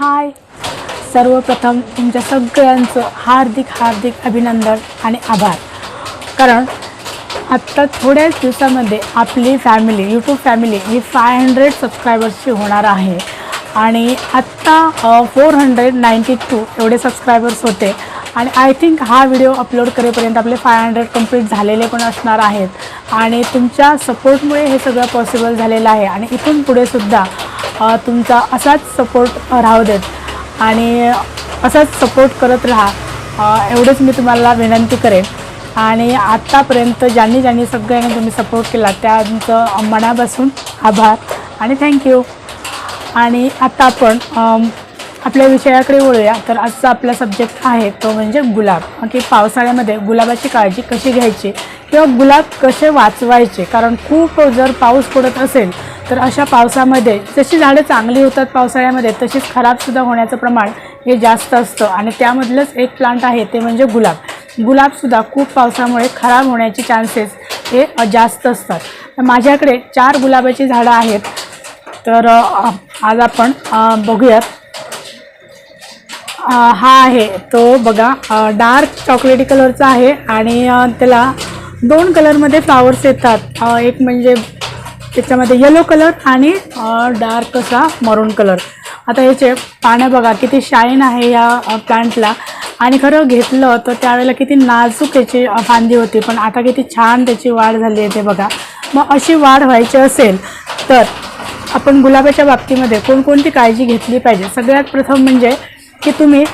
हाय. सर्वप्रथम तुमच्या सगळ्यांचं हार्दिक हार्दिक अभिनंदन आणि आभार. कारण आत्ता थोड्याच दिवसामध्ये आपली फॅमिली यूट्यूब फॅमिली ही फाय हंड्रेड सबस्क्रायबर्सची होणार आहे. आणि आत्ता फोर हंड्रेड नाईंटी टू एवढे सबस्क्रायबर्स होते. आणि आय थिंक हा व्हिडिओ अपलोड करेपर्यंत आपले फाय हंड्रेड कंप्लीट झालेले पण असणार आहेत. आणि तुमच्या सपोर्टमुळे हे सगळं पॉसिबल झालेलं आहे. आणि इथून पुढेसुद्धा सुद्धा तुमचा असाच सपोर्ट राहू देत. आणि असाच सपोर्ट करत राहा. एवढंच मी तुम्हाला विनंती करेन. आणि आत्तापर्यंत ज्यांनी ज्यांनी सगळ्यांनी तुम्ही सपोर्ट केला त्यांचं मनापासून आभार आणि थँक्यू आणि आता आपण आपल्या विषयाकडे वळूया. तर आजचा आपला सब्जेक्ट आहे तो म्हणजे गुलाब. की पावसाळ्यामध्ये गुलाबाची काळजी कशी घ्यायची? किंवा गुलाब कसे वाचवायचे? कारण खूप जर पाऊस पडत असेल तर अशा पावसामध्ये जशी झाडं चांगली होतात पावसाळ्यामध्ये तशीच खराबसुद्धा होण्याचं प्रमाण हे जास्त असतं. आणि त्यामधलंच एक प्लांट आहे ते म्हणजे गुलाब. गुलाबसुद्धा खूप पावसामुळे खराब होण्याचे चान्सेस हे जास्त असतात. तर माझ्याकडे चार गुलाबाची झाडं आहेत. तर आज आपण बघूयात. हा आहे तो बघा डार्क चॉकलेटी कलरचा आहे आणि त्याला दोन कलरमध्ये फ्लावर्स येतात. एक म्हणजे त्याच्यामध्ये येलो कलर आणि डार्क असा मरून कलर आता याचे पानं बघा किती शाईन आहे या प्लांटला आणि खरं घेतलं तर त्यावेळेला किती नाजूक याची फांदी होती. पण आता किती छान त्याची वाढ झाली आहे ते बघा. मग अशी वाढ व्हायची असेल तर आपण गुलाबाच्या बाबतीमध्ये कोणकोणती काळजी घेतली पाहिजे? सगळ्यात प्रथम म्हणजे की तुम्ही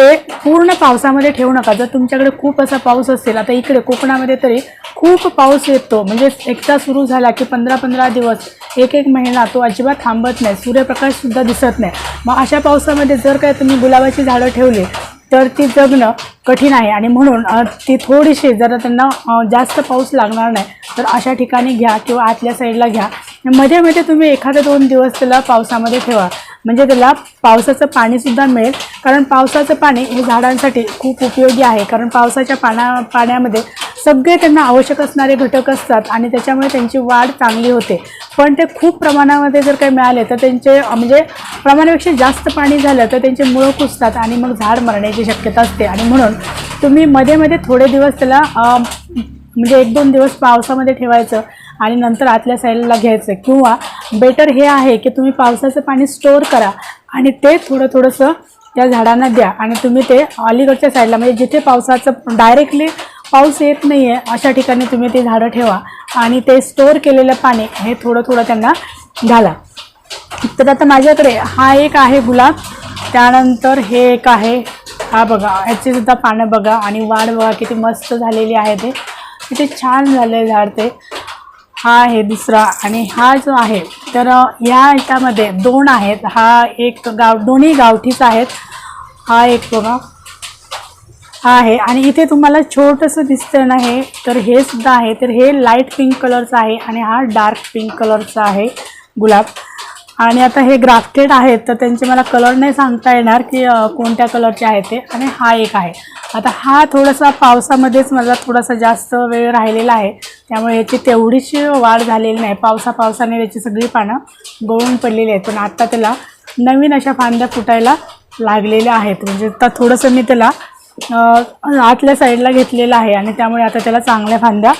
ते पूर्ण पावसामध्ये ठेवू नका. जर तुमच्याकडे खूप असा पाऊस असेल आता इकडे कोकणामध्ये तरी खूप पाऊस येतो. म्हणजे एकदा सुरू झाला की पंधरा पंधरा दिवस एक एक महिना तो अजिबात थांबत नाही. सूर्यप्रकाशसुद्धा दिसत नाही. मग अशा पावसामध्ये जर काय तुम्ही गुलाबाची झाडं ठेवली तर ती जगणं कठीण आहे. आणि म्हणून ती थोडीशी जरा त्यांना जास्त पाऊस लागणार नाही तर अशा ठिकाणी घ्या किंवा आतल्या साईडला घ्या. मध्ये मध्ये तुम्ही एखादे दोन दिवस त्याला पावसामध्ये ठेवा. म्हणजे त्याला पावसाचं पाणीसुद्धा मिळेल. कारण पावसाचं पाणी हे झाडांसाठी खूप उपयोगी आहे. कारण पावसाच्या पाना पाण्यामध्ये सगळे त्यांना आवश्यक असणारे घटक असतात आणि त्याच्यामुळे त्यांची वाढ चांगली होते. पण ते खूप प्रमाणामध्ये जर काही मिळाले तर त्यांचे म्हणजे प्रमाणापेक्षा जास्त पाणी झालं तर त्यांचे मुळं कुसतात आणि मग झाड मरण्याची शक्यता असते. आणि म्हणून तुम्ही मध्ये मध्ये थोडे दिवस त्याला म्हणजे एक दोन दिवस पावसामध्ये ठेवायचं आणि नंतर आतल्या साईडला घ्यायचं. किंवा बेटर हे आहे की तुम्ही पावसाचं पाणी स्टोअर करा आणि ते थोडं थोडंसं त्या झाडांना द्या. आणि तुम्ही ते अलीकडच्या साईडला म्हणजे जिथे पावसाचं डायरेक्टली पाऊस येत नाही आहे अशा ठिकाणी तुम्ही ते झाडं ठेवा आणि ते स्टोअर केलेलं पाणी हे थोडं थोडं त्यांना घाला. तर आता माझ्याकडे हा एक आहे गुलाब. त्यानंतर हे एक आहे हा बघा ह्याची सुद्धा पानं बघा आणि वाढ बघा किती मस्त झालेली आहे ते. किती छान झालं आहे झाड ते. हा आहे दुसरा आणि हा जो आहे तर ह्या ह्याच्यामध्ये दोन आहेत. हा एक गाव दोन्ही गावठीच आहेत. हा एक बघा. हा आहे आणि इथे तुम्हाला छोटंसं दिसतंय ना हे तर हे सुद्धा आहे. तर हे लाइट पिंक कलरचं आहे आणि हा डार्क पिंक कलरचा आहे गुलाब. आणि आता हे ग्राफ्टेड आहेत तर त्यांचे मला कलर नाही सांगता येणार की कोणत्या कलरचे आहे ते. आणि हा एक आहे. आता हा थोडासा पावसामध्येच माझा थोडासा जास्त वेळ राहिलेला आहे. त्यामुळे याची तेवढीशी वाढ झालेली नाही. पावसा पावसाने त्याची सगळी पानं गळून पडलेली आहेत. पण आत्ता त्याला नवीन अशा फांद्या फुटायला लागलेल्या आहेत. म्हणजे आता थोडंसं मी त्याला आतल्या साईडला घेतलेलं आहे. आणि त्यामुळे आता त्याला चांगल्या फांद्या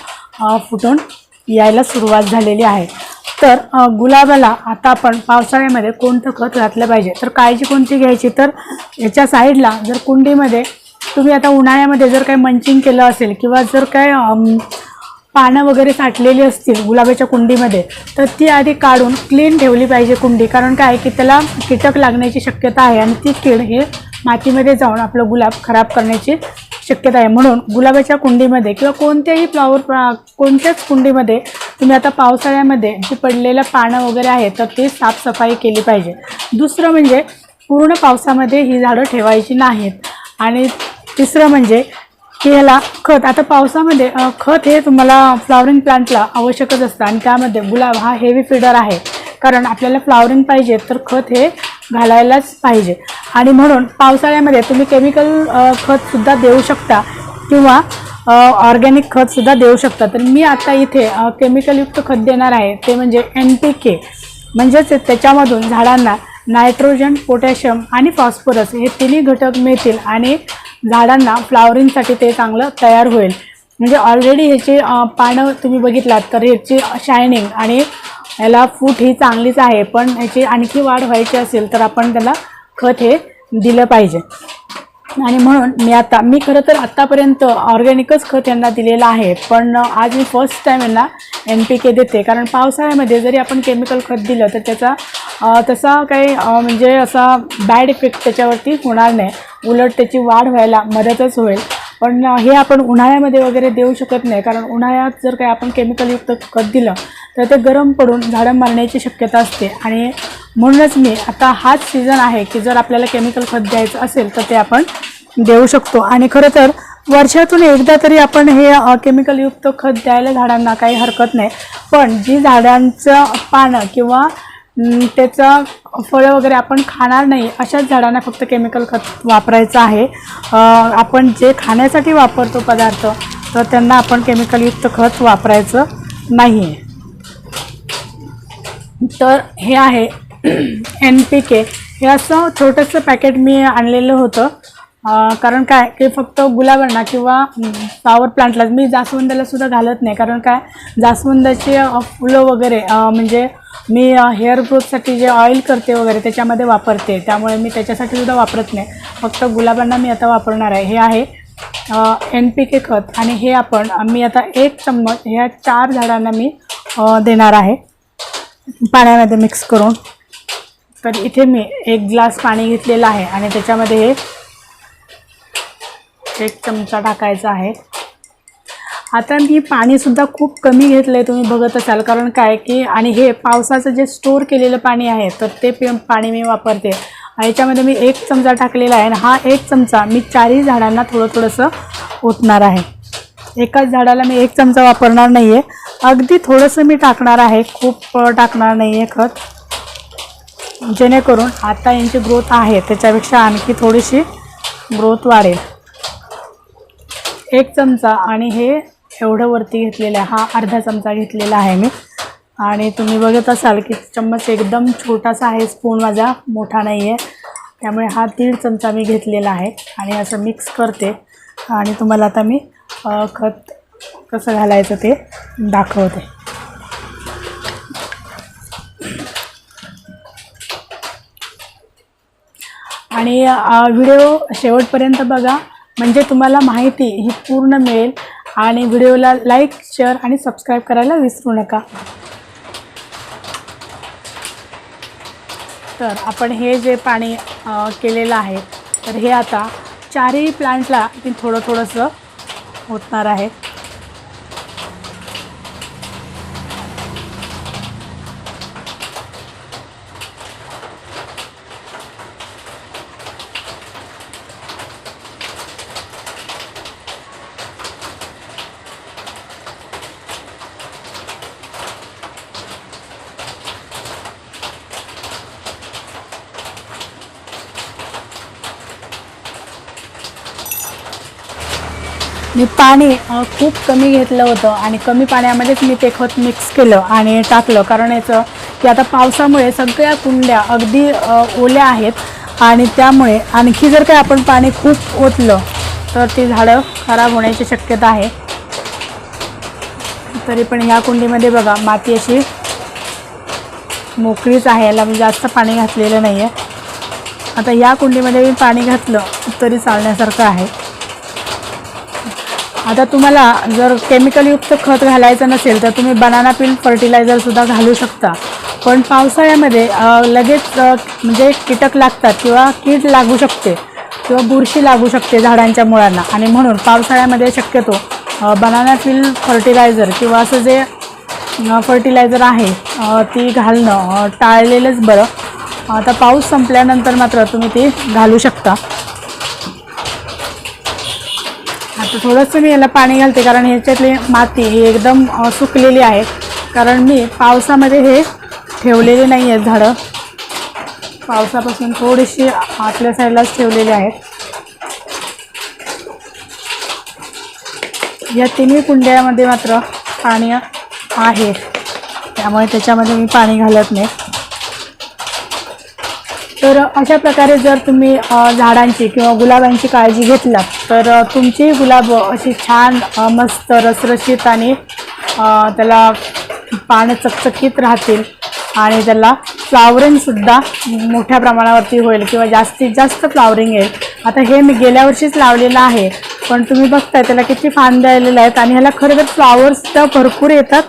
फुटून यायला सुरुवात झालेली आहे. तर गुलाबाला आता आपण पावसाळ्यामध्ये कोणतं खत घातलं पाहिजे? तर काळजी कोणती घ्यायची? तर याच्या साईडला जर कुंडीमध्ये तुम्ही आता उन्हाळ्यामध्ये जर काही मंचिंग केलं असेल किंवा जर काय पानं वगैरे साठलेली असतील गुलाबाच्या कुंडीमध्ये तर ती आधी काढून क्लीन ठेवली पाहिजे कुंडी. कारण काय की त्याला कीटक लागण्याची शक्यता आहे आणि ती कीड हे मातीमध्ये जाऊन आपलं गुलाब खराब करण्याची शक्यता आहे. म्हणून गुलाबाच्या कुंडीमध्ये किंवा कोणत्याही फ्लॉवर कोणत्याच कुंडीमध्ये तुम्ही आता पावसाळ्यामध्ये जी पडलेलं पानं वगैरे आहेत तर ते साफसफाई केली पाहिजे. दुसरं म्हणजे पूर्ण पावसामध्ये ही झाडं ठेवायची नाहीत. आणि तिसरं म्हणजे की ह्याला खत. आता पावसामध्ये खत हे तुम्हाला फ्लॉवरिंग प्लांटला आवश्यकच असतं. आणि त्यामध्ये गुलाब हा हेवी फिडर आहे. कारण आपल्याला फ्लॉवरिंग पाहिजे तर खत हे घालायलाच पाहिजे. आणि म्हणून पावसाळ्यामध्ये तुम्ही केमिकल खतसुद्धा देऊ शकता किंवा ऑर्गॅनिक खतसुद्धा देऊ शकता. तर मी आता इथे केमिकलयुक्त खत देणार आहे. ते म्हणजे एन पी के म्हणजेच त्याच्यामधून झाडांना नायट्रोजन पोटॅशियम आणि फॉस्फरस हे तिन्ही घटक मिळतील आणि झाडांना फ्लावरिंगसाठी ते चांगलं तयार होईल. म्हणजे ऑलरेडी ह्याची पानं तुम्ही बघितलात तर ह्याची शायनिंग आणि याला फूट ही चांगलीच आहे पण ह्याची आणखी वाढ व्हायची असेल तर आपण त्याला खत हे दिलं पाहिजे. आणि म्हणून मी आता मी खरं तर आत्तापर्यंत ऑर्गॅनिकच खत यांना दिलेलं आहे पण आज मी फर्स्ट टाईम यांना एन पी के देते. कारण पावसाळ्यामध्ये जरी आपण केमिकल खत दिलं तर त्याचा तसा काही म्हणजे असा बॅड इफेक्ट त्याच्यावरती होणार नाही. उलट त्याची वाढ व्हायला मदतच होईल. पण हे आपण उन्हाळ्यामध्ये वगैरे देऊ शकत नाही कारण उन्हाळ्यात जर काही आपण केमिकलयुक्त खत दिलं तर ते गरम पडून झाडं मरण्याची शक्यता असते. आणि म्हणूनच मी आता हाच सीझन आहे की जर आपल्याला केमिकल खत द्यायचं असेल तर ते आपण देऊ शकतो. आणि खरं तर वर्षातून एकदा तरी आपण हे केमिकलयुक्त खत द्यायला झाडांना काही हरकत नाही. पण जी झाडांचं पानं किंवा त्याचं फळं वगैरे आपण खाणार नाही अशाच झाडांना फक्त केमिकल खत वापरायचं आहे. आपण जे खाण्यासाठी वापरतो पदार्थ तर त्यांना आपण केमिकलयुक्त खत वापरायचं नाही आहे तर हे आहे एन पी के हे असं छोटंसं पॅकेट मी आणलेलं होतं. कारण काय की फक्त गुलाबांना किंवा फ्लावर प्लांटला मी जास्वंदाला सुद्धा घालत नाही. कारण काय जास्वंदाची फुलं वगैरे म्हणजे मी हेअर ग्रोथसाठी जे ऑइल करते वगैरे त्याच्यामध्ये वापरते. त्यामुळे मी त्याच्यासाठी सुद्धा वापरत नाही. फक्त गुलाबांना मी आता वापरणार आहे. हे आहे एन पी के खत. आणि हे आपण मी आता एक चम्मच ह्या चार झाडांना मी देणार आहे. पाण्यामध्ये मिक्स करून. तर इथे मी एक ग्लास पाणी घेतलेलं आहे आणि त्याच्यामध्ये हे एक चमचा टाकायचा आहे. आता मी पाणीसुद्धा खूप कमी घेतलं आहे तुम्ही बघत असाल. कारण काय की आणि हे पावसाचं जे स्टोर केलेलं पाणी आहे तर ते पि पाणी मी वापरते. याच्यामध्ये मी एक चमचा टाकलेला आहे आणि हा एक चमचा मी चारही झाडांना थोडं थोडंसं ओतणार आहे. एकाच झाडाला मी एक चमचा वापरणार नाही आहे अगदी थोडंसं मी टाकणार आहे. खूप टाकणार नाही आहे खत. जेणेकरून आता यांची ग्रोथ आहे. त्याच्यापेक्षा आणखी थोडीशी ग्रोथ वाढेल. एक चमचा आणि हे एवढं वरती घेतलेलं आहे. हा अर्धा चमचा घेतलेला आहे मी. आणि तुम्ही बघत असाल की चम्मच एकदम छोटासा आहे. स्पून माझा मोठा नाही आहे त्यामुळे हा दीड चमचा मी घेतलेला आहे. आणि असं मिक्स करते. आणि तुम्हाला आता मी खत कसं घालायचं ते दाखवते. आणि व्हिडिओ शेवटपर्यंत बघा. म्हणजे तुम्हाला माहिती ही पूर्ण मिळेल. आणि व्हिडिओला लाईक शेअर आणि सबस्क्राईब करायला विसरू नका. तर आपण हे जे पाणी केलेलं आहे तर हे आता चारही प्लांटला मी थोडं थोडंसं ओतणार आहे. मी पाणी खूप कमी घेतलं होतं आणि कमी पाण्यामध्येच मी ते खत मिक्स केलं आणि टाकलं. कारण याचं की आता पावसामुळे सगळ्या कुंड्या अगदी ओल्या आहेत आणि त्यामुळे आणखी जर काही आपण पाणी खूप ओतलं तर ती झाडं खराब होण्याची शक्यता आहे. तरी पण ह्या कुंडीमध्ये बघा माती अशी मोकळीच आहे. याला मी जास्त पाणी घातलेलं नाही आहे आता या कुंडीमध्ये मी पाणी घातलं तरी चालण्यासारखं आहे. आता तुम्हाला जर केमिकलयुक्त खत घालायचं नसेल तर तुम्ही बनाना पील फर्टिलायझरसुद्धा घालू शकता. पण पावसाळ्यामध्ये लगेच म्हणजे कीटक लागतात किंवा कीड लागू शकते किंवा बुरशी लागू शकते झाडांच्या मुळांना. आणि म्हणून पावसाळ्यामध्ये शक्यतो बनाना पील फर्टिलायझर किंवा असं जे फर्टिलायझर आहे ती घालणं टाळलेलंच बरं. आता पाऊस संपल्यानंतर मात्र तुम्ही ती घालू शकता. आता थोडंसं मी याला पाणी घालते कारण ह्याच्यातली माती ही एकदम सुकलेली आहे. कारण मी पावसामध्ये हे ठेवलेले नाही आहेत झाडं. पावसापासून थोडीशी आतल्या साईडलाच ठेवलेली आहेत. या तिन्ही कुंड्यामध्ये मात्र पाणी आहे. त्यामुळे त्याच्यामध्ये मी पाणी घालत नाही. तर अशा प्रकारे जर तुम्ही झाडांची किंवा गुलाबांची काळजी घेतलात तर अ, तुमची गुलाब अशी छान मस्त रसरशीत आणि त्याला पानं चकचकीत राहतील आणि त्याला फ्लावरिंगसुद्धा मोठ्या प्रमाणावरती होईल किंवा जास्तीत जास्त फ्लावरिंग येईल. आता हे मी गेल्या वर्षीच लावलेलं आहे पण तुम्ही बघताय त्याला किती फांद्या आलेल्या आहेत आणि ह्याला खरं तर फ्लावर्ससुद्धा भरपूर येतात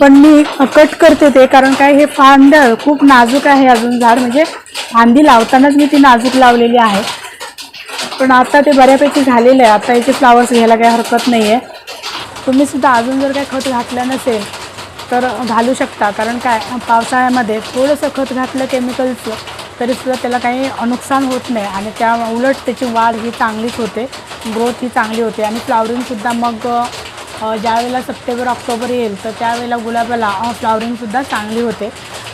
पण मी कट करते ते कारण काय हे फांदळ खूप नाजूक आहे अजून झाड. म्हणजे फांदी लावतानाच मी ती नाजूक लावलेली आहे. पण आता ते बऱ्यापैकी झालेलं आहे. आता याचे फ्लावर्स घ्यायला काही हरकत नाही आहे तुम्ही सुद्धा अजून जर काही खत घातलं नसेल तर घालू शकता. कारण काय पावसाळ्यामध्ये थोडंसं खत घातलं केमिकलचं तरीसुद्धा त्याला काही नुकसान होत नाही. आणि त्या उलट त्याची वाढ ही चांगलीच होते. ग्रोथ ही चांगली होते. आणि फ्लावरिंगसुद्धा मग ज्यावेळेला सप्टेंबर ऑक्टोबर येईल तर त्यावेळेला गुलाबाला फ्लावरिंगसुद्धा चांगली होते.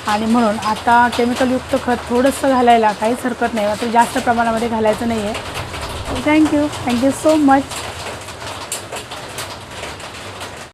आणि म्हणून आता केमिकलयुक्त खत थोडंसं घालायला काहीच हरकत नाही मात्र जास्त प्रमाणामध्ये घालायचं नाही आहे थँक्यू थँक्यू सो मच